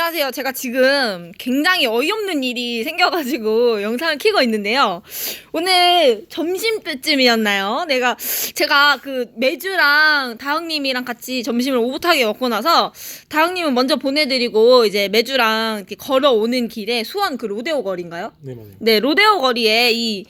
안녕하세요. 제가 지금 굉장히 어이없는 일이 생겨가지고 영상을 키고 있는데요. 오늘 점심 때쯤이었나요? 내가, 제가 그 매주랑 다흥님이랑 같이 점심을 오붓하게 먹고 나서 다흥님은 먼저 보내드리고 이제 매주랑 걸어오는 길에 수원 그 로데오 거리인가요? 네 맞아요. 네, 로데오 거리에 이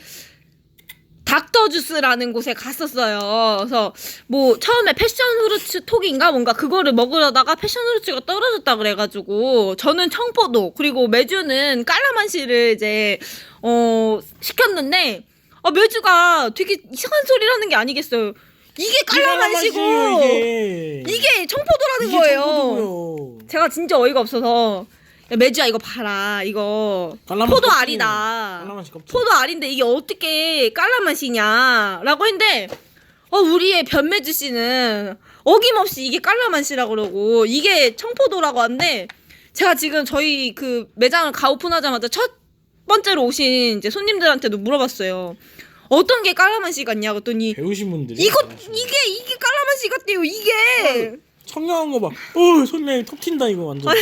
닥터 주스라는 곳에 갔었어요. 그래서 뭐 처음에 패션 후르츠 톡인가 뭔가 그거를 먹으려다가 패션 후르츠가 떨어졌다 그래가지고 저는 청포도 그리고 매주는 깔라만시를 이제 어 시켰는데 아 매주가 되게 이상한 소리를 하는 게 아니겠어요. 이게 깔라만시고 이게 이게 청포도라는 이게 거예요. 청포도고요. 제가 진짜 어이가 없어서 야, 매주야 이거 봐라 이거 깔라만시 포도 껍질이에요. 알이다. 깔라만시 껍질. 포도 알인데 이게 어떻게 깔라맛이냐 라고 했는데 어 우리의 변매주 씨는 어김없이 이게 깔라맛이라고 그러고 이게 청포도라고 하는데 제가 지금 저희 그 매장을 가오픈하자마자 첫 번째로 오신 이제 손님들한테도 물어봤어요. 어떤 게 깔라맛이 같냐 그랬더니 배우신 분들이 이거 많으시네. 이게 이게 깔라맛이 같대요 이게 청량한 거 봐. 어 손에 톡 튄다 이거 완전.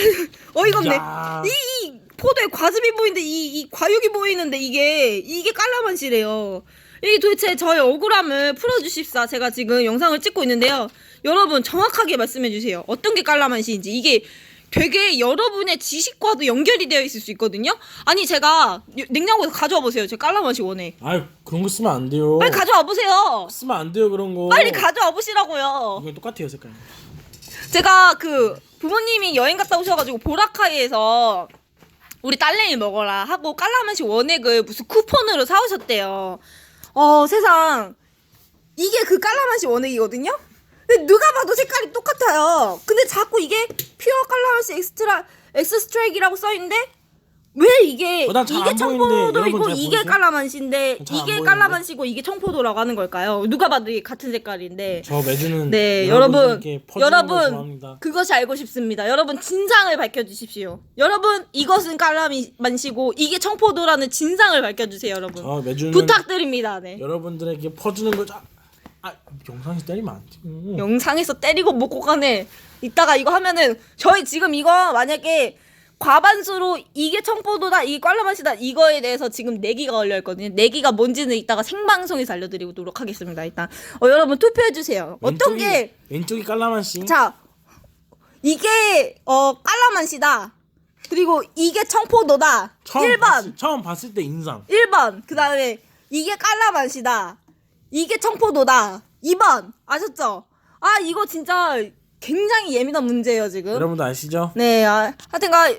어이가 없네 야. 이, 이 포도에 과즙이 보이는데 이, 이 과육이 보이는데 이게 이게 깔라만시래요. 이게 도대체 저의 억울함을 풀어주십사 제가 지금 영상을 찍고 있는데요. 여러분 정확하게 말씀해 주세요. 어떤 게 깔라만시인지 이게 되게 여러분의 지식과도 연결이 되어 있을 수 있거든요. 아니 제가 여- 냉장고에서 가져와 보세요. 제 깔라만시 원해. 아유 그런 거 쓰면 안 돼요. 빨리 가져와 보세요. 쓰면 안 돼요 그런 거. 빨리 가져와 보시라고요. 이거 똑같아요 색깔. 제가 그 부모님이 여행 갔다 오셔가지고 보라카이에서 우리 딸내미 먹어라 하고 깔라만시 원액을 무슨 쿠폰으로 사오셨대요. 어 세상 이게 그 깔라만시 원액이거든요. 근데 누가 봐도 색깔이 똑같아요. 근데 자꾸 이게 퓨어 깔라만시 엑스트라 엑스트랙이라고 써 있는데 왜 이게 어, 난잘안 이게 보이는데 청포도이고 잘 이게 보이세요? 깔라만시인데 잘안 이게 보이는데? 깔라만시고 이게 청포도라고 하는 걸까요? 누가 봐도 이게 같은 색깔인데. 저 매주는 네, 여러분, 여러분들께 퍼주는 거 여러분, 좋아합니다. 그것이 알고 싶습니다. 여러분, 진상을 밝혀주십시오. 여러분, 이것은 깔라만시고, 이게 청포도라는 진상을 밝혀주세요, 여러분. 저 매주는 부탁드립니다, 네. 여러분들에게 퍼주는 거. 자, 아 영상에서 때리면 안 돼. 영상에서 때리고 먹고 가네. 이따가 이거 하면은, 저희 지금 이거 만약에 과반수로 이게 청포도다, 이게 깔라만시다, 이거에 대해서 지금 내기가 걸려 있거든요. 내기가 뭔지는 이따가 생방송에서 알려드리도록 하겠습니다, 일단. 어, 여러분, 투표해 주세요. 어떤 왼쪽이- 게, 왼쪽이 깔라만시. 자, 이게 어 깔라만시다. 그리고 이게 청포도다. 처음 1번. 봤을, 처음 봤을 때 인상. 1번. 그다음에 이게 깔라만시다. 이게 청포도다. 2번. 아셨죠? 아, 이거 진짜 굉장히 예민한 문제예요, 지금. 여러분도 아시죠? 네, 아, 하여튼가